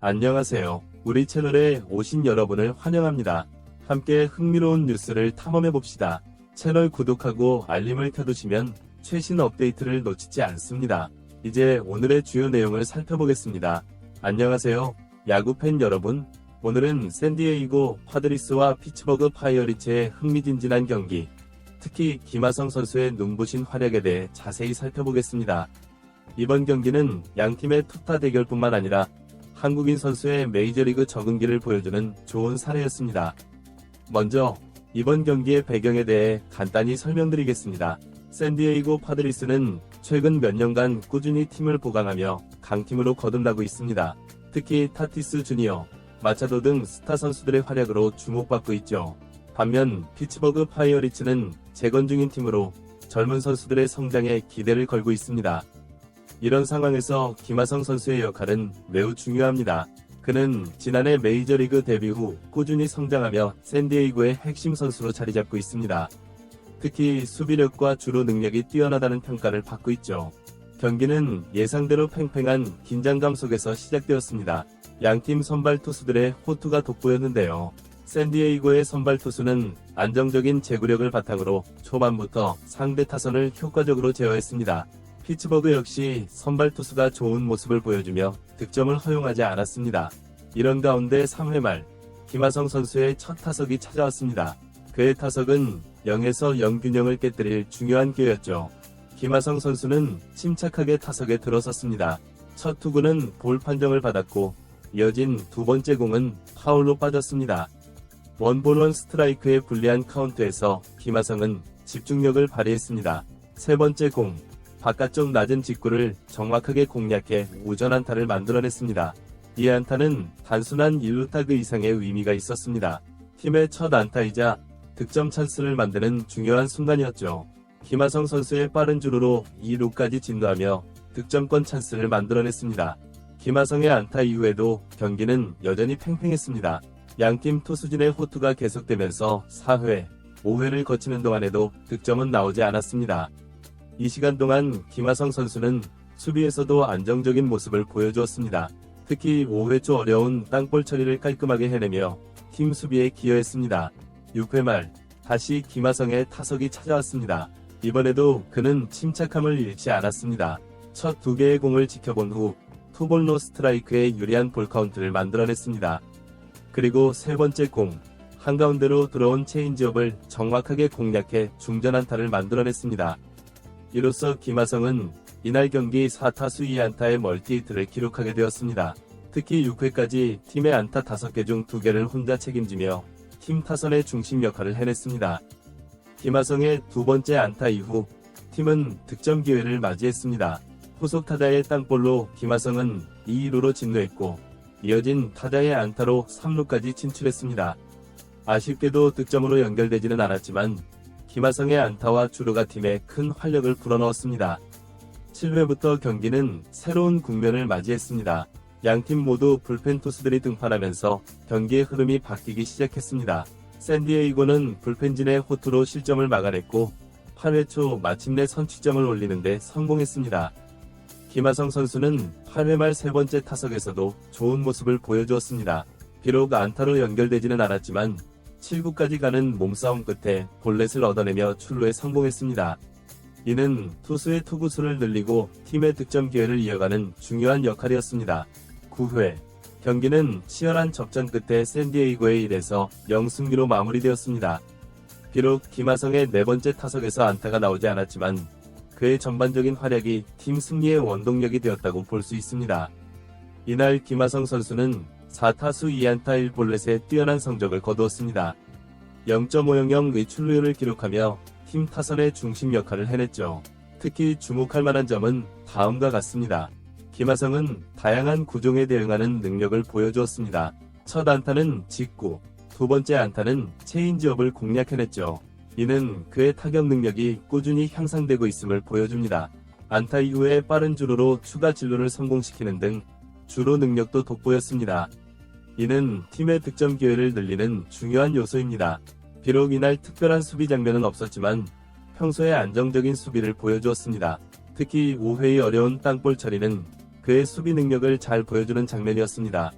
안녕하세요. 우리 채널에 오신 여러분을 환영합니다. 함께 흥미로운 뉴스를 탐험해 봅시다. 채널 구독하고 알림을 켜두시면 최신 업데이트를 놓치지 않습니다. 이제 오늘의 주요 내용을 살펴보겠습니다. 안녕하세요. 야구팬 여러분. 오늘은 샌디에이고 파드리스와 피츠버그 파이어리츠의 흥미진진한 경기, 특히 김하성 선수의 눈부신 활약에 대해 자세히 살펴보겠습니다. 이번 경기는 양 팀의 투타 대결뿐만 아니라 한국인 선수의 메이저리그 적응기를 보여주는 좋은 사례였습니다. 먼저 이번 경기의 배경에 대해 간단히 설명드리겠습니다. 샌디에이고 파드리스는 최근 몇 년간 꾸준히 팀을 보강하며 강팀으로 거듭나고 있습니다. 특히 타티스 주니어, 마차도 등 스타 선수들의 활약으로 주목받고 있죠. 반면 피츠버그 파이어리츠는 재건 중인 팀으로 젊은 선수들의 성장에 기대를 걸고 있습니다. 이런 상황에서 김하성 선수의 역할은 매우 중요합니다. 그는 지난해 메이저리그 데뷔 후 꾸준히 성장하며 샌디에이고의 핵심 선수로 자리 잡고 있습니다. 특히 수비력과 주로 능력이 뛰어나다는 평가를 받고 있죠. 경기는 예상대로 팽팽한 긴장감 속에서 시작되었습니다. 양팀 선발 투수들의 호투가 돋보였는데요. 샌디에이고의 선발 투수는 안정적인 제구력을 바탕으로 초반부터 상대 타선을 효과적으로 제어했습니다. 피츠버그 역시 선발 투수가 좋은 모습을 보여주며 득점을 허용하지 않았습니다. 이런 가운데 3회 말 김하성 선수의 첫 타석이 찾아왔습니다. 그의 타석은 0에서 0 균형을 깨뜨릴 중요한 기회였죠. 김하성 선수는 침착하게 타석에 들어섰습니다. 첫 투구는 볼 판정을 받았고 이어진 두 번째 공은 파울로 빠졌습니다. 원볼 원 스트라이크의 불리한 카운트에서 김하성은 집중력을 발휘했습니다. 세 번째 공, 바깥쪽 낮은 직구를 정확하게 공략해 우전 안타를 만들어냈습니다. 이 안타는 단순한 1루 타그 이상의 의미가 있었습니다. 팀의 첫 안타이자 득점 찬스를 만드는 중요한 순간이었죠. 김하성 선수의 빠른 주루로 2루까지 진도하며 득점권 찬스를 만들어냈습니다. 김하성의 안타 이후에도 경기는 여전히 팽팽했습니다. 양팀 투수진의 호투가 계속되면서 4회, 5회를 거치는 동안에도 득점은 나오지 않았습니다. 이 시간 동안 김하성 선수는 수비에서도 안정적인 모습을 보여주었습니다. 특히 5회 초 어려운 땅볼 처리를 깔끔하게 해내며 팀 수비에 기여했습니다. 6회 말 다시 김하성의 타석이 찾아왔습니다. 이번에도 그는 침착함을 잃지 않았습니다. 첫 두 개의 공을 지켜본 후 투볼로 스트라이크의 유리한 볼 카운트를 만들어냈습니다. 그리고 세 번째 공, 한가운데로 들어온 체인지업을 정확하게 공략해 중전 안타를 만들어냈습니다. 이로써 김하성은 이날 경기 4타수 2안타의 멀티히트를 기록하게 되었습니다. 특히 6회까지 팀의 안타 5개 중 2개를 혼자 책임지며 팀 타선의 중심 역할을 해냈습니다. 김하성의 두 번째 안타 이후 팀은 득점 기회를 맞이했습니다. 후속 타자의 땅볼로 김하성은 2루로 진루했고 이어진 타자의 안타로 3루까지 진출했습니다. 아쉽게도 득점으로 연결되지는 않았지만 김하성의 안타와 주루가 팀에 큰 활력을 불어넣었습니다. 7회부터 경기는 새로운 국면을 맞이했습니다. 양팀 모두 불펜 투수들이 등판하면서 경기의 흐름이 바뀌기 시작했습니다. 샌디에이고는 불펜진의 호투로 실점을 막아냈고 8회 초 마침내 선취점을 올리는데 성공했습니다. 김하성 선수는 8회 말 세 번째 타석에서도 좋은 모습을 보여주었습니다. 비록 안타로 연결되지는 않았지만 7구까지 가는 몸싸움 끝에 볼넷을 얻어내며 출루에 성공했습니다. 이는 투수의 투구수를 늘리고 팀의 득점 기회를 이어가는 중요한 역할이었습니다. 9회 경기는 치열한 접전 끝에 샌디에이고의 1에서 0승리로 마무리되었습니다. 비록 김하성의 네 번째 타석에서 안타가 나오지 않았지만 그의 전반적인 활약이 팀 승리의 원동력이 되었다고 볼 수 있습니다. 이날 김하성 선수는 4타수 2안타 1볼넷의 뛰어난 성적을 거두었습니다. 0.500 의 출루율을 기록하며 팀 타선의 중심 역할을 해냈죠. 특히 주목할 만한 점은 다음과 같습니다. 김하성은 다양한 구종에 대응하는 능력을 보여주었습니다. 첫 안타는 직구, 두 번째 안타는 체인지업을 공략해냈죠. 이는 그의 타격 능력이 꾸준히 향상되고 있음을 보여줍니다. 안타 이후에 빠른 주루로 추가 진루를 성공시키는 등 주로 능력도 돋보였습니다. 이는 팀의 득점 기회를 늘리는 중요한 요소입니다. 비록 이날 특별한 수비 장면은 없었지만 평소에 안정적인 수비를 보여주었습니다. 특히 5회의 어려운 땅볼 처리는 그의 수비 능력을 잘 보여주는 장면이었습니다.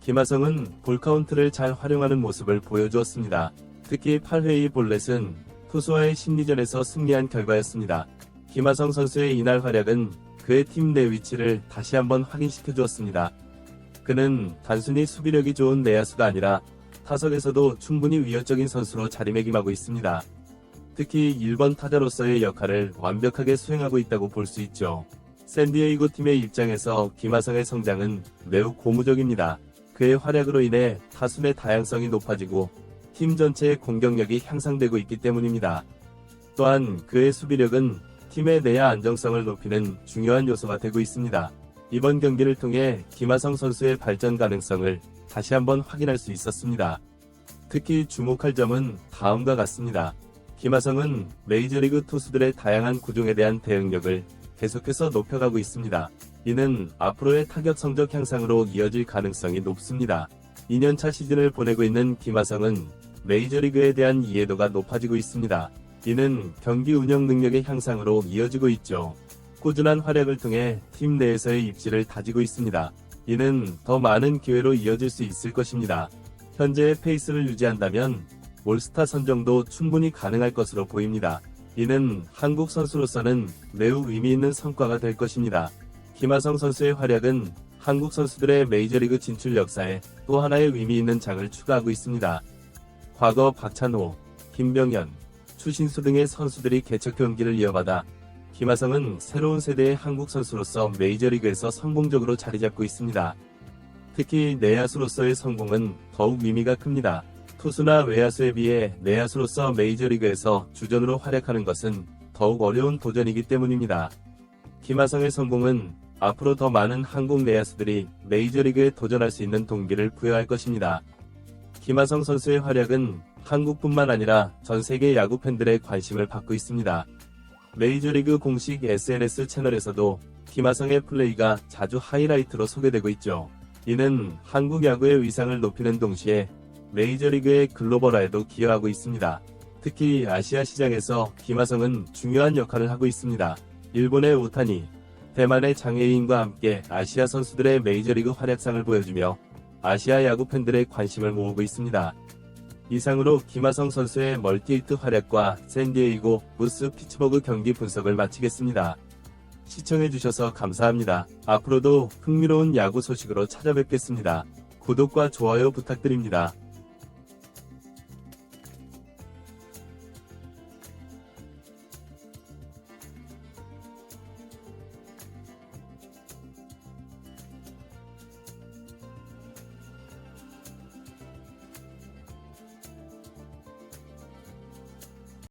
김하성은 볼카운트를 잘 활용하는 모습을 보여주었습니다. 특히 8회의 볼넷은 투수와의 심리전에서 승리한 결과였습니다. 김하성 선수의 이날 활약은 그의 팀 내 위치를 다시 한번 확인시켜 주었습니다. 그는 단순히 수비력이 좋은 내야수가 아니라 타석에서도 충분히 위협적인 선수로 자리매김하고 있습니다. 특히 1번 타자로서의 역할을 완벽하게 수행하고 있다고 볼 수 있죠. 샌디에이고 팀의 입장에서 김하성의 성장은 매우 고무적입니다. 그의 활약으로 인해 타순의 다양성이 높아지고 팀 전체의 공격력이 향상되고 있기 때문입니다. 또한 그의 수비력은 팀의 내야 안정성을 높이는 중요한 요소가 되고 있습니다. 이번 경기를 통해 김하성 선수의 발전 가능성을 다시 한번 확인할 수 있었습니다. 특히 주목할 점은 다음과 같습니다. 김하성은 메이저리그 투수들의 다양한 구종에 대한 대응력을 계속해서 높여가고 있습니다. 이는 앞으로의 타격 성적 향상으로 이어질 가능성이 높습니다. 2년차 시즌을 보내고 있는 김하성은 메이저리그에 대한 이해도가 높아지고 있습니다. 이는 경기 운영 능력의 향상으로 이어지고 있죠. 꾸준한 활약을 통해 팀 내에서의 입지를 다지고 있습니다. 이는 더 많은 기회로 이어질 수 있을 것입니다. 현재의 페이스를 유지한다면 올스타 선정도 충분히 가능할 것으로 보입니다. 이는 한국 선수로서는 매우 의미 있는 성과가 될 것입니다. 김하성 선수의 활약은 한국 선수들의 메이저리그 진출 역사에 또 하나의 의미 있는 장을 추가하고 있습니다. 과거 박찬호, 김병현, 추신수 등의 선수들이 개척 경기를 이어받아 김하성은 새로운 세대의 한국 선수로서 메이저리그에서 성공적으로 자리 잡고 있습니다. 특히 내야수로서의 성공은 더욱 의미가 큽니다. 투수나 외야수에 비해 내야수로서 메이저리그에서 주전으로 활약하는 것은 더욱 어려운 도전이기 때문입니다. 김하성의 성공은 앞으로 더 많은 한국 내야수들이 메이저리그에 도전할 수 있는 동기를 부여할 것입니다. 김하성 선수의 활약은 한국뿐만 아니라 전 세계 야구 팬들의 관심을 받고 있습니다. 메이저리그 공식 SNS 채널에서도 김하성의 플레이가 자주 하이라이트로 소개되고 있죠. 이는 한국 야구의 위상을 높이는 동시에 메이저리그의 글로벌화에도 기여하고 있습니다. 특히 아시아 시장에서 김하성은 중요한 역할을 하고 있습니다. 일본의 오타니, 대만의 장애인과 함께 아시아 선수들의 메이저리그 활약상을 보여주며 아시아 야구 팬들의 관심을 모으고 있습니다. 이상으로 김하성 선수의 멀티히트 활약과 샌디에이고 무스 피츠버그 경기 분석을 마치겠습니다. 시청해주셔서 감사합니다. 앞으로도 흥미로운 야구 소식으로 찾아뵙겠습니다. 구독과 좋아요 부탁드립니다.